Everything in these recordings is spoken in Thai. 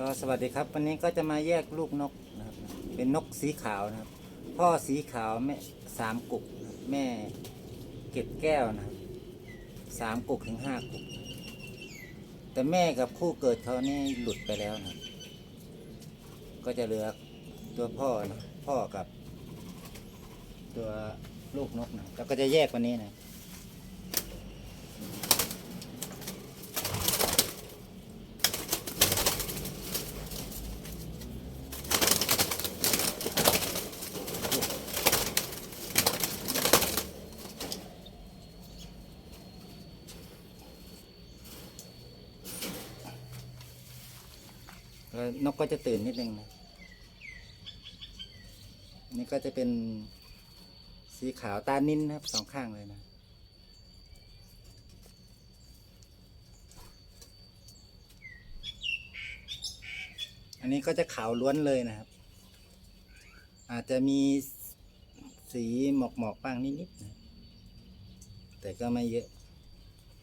ก็สวัสดีครับ วันนี้ก็จะมาแยกลูกนกนะครับ เป็นนกสีขาวนะครับ พ่อสีขาวแม่สามกุก แม่เก็ดแก้วนะครับสามกุกถึงห้ากุก แต่แม่กับคู่เกิดเขานี่หลุดไปแล้วนะก็จะเหลือตัวพ่อนะพ่อกับ ตัวลูกนกนะแล้วก็จะแยกวันนี้นะ นกก็จะตื่นนิดนึงนะนี่ก็จะเป็นสีขาวตานิ่นนะครับสองข้างเลยนะอันนี้ก็จะขาวล้วนเลยนะครับ อาจจะมีสีหมอกหมอกๆบ้างนิดๆนะแต่ก็ไม่เยอะ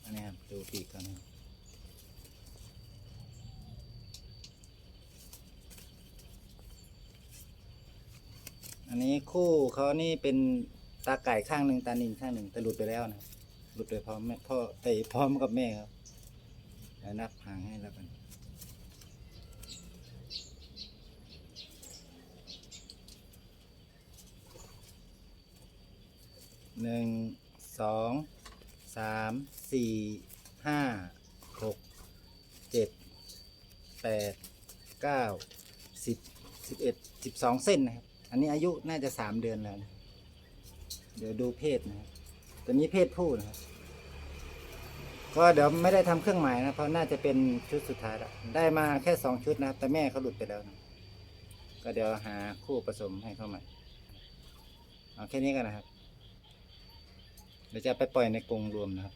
อันนี้ครับดูปีกกันนะครับ อันนี้คู่เขานี่เป็นตาไก่ข้างหนึ่งตานินข้างหนึ่งแต่หลุดไปแล้วนะหลุดไปพร้อมแม่พ่อเอ้ยพร้อมกับแม่ครับเดี๋ยวนับห่างให้แล้วกันหนึ่งสองสามสี่ห้าหกเจ็ดแปดเก้าสิบสิบเอ็ดสิบสองเส้นนะครับ อันนี้อายุน่าจะสามเดือนแล้วนะเดี๋ยวดูเพศนะครับตัวนี้เพศผู้นะครับก็เดี๋ยวไม่ได้ทำเครื่องหมายนะเพราะน่าจะเป็นชุดสุดท้ายแล้วได้มาแค่สองชุดนะครับแต่แม่เขาหลุดไปแล้วนะก็เดี๋ยวหาคู่ผสมให้เข้าใหม่เอาแค่นี้กันนะครับเดี๋ยวจะไปปล่อยในกรงรวมนะครับ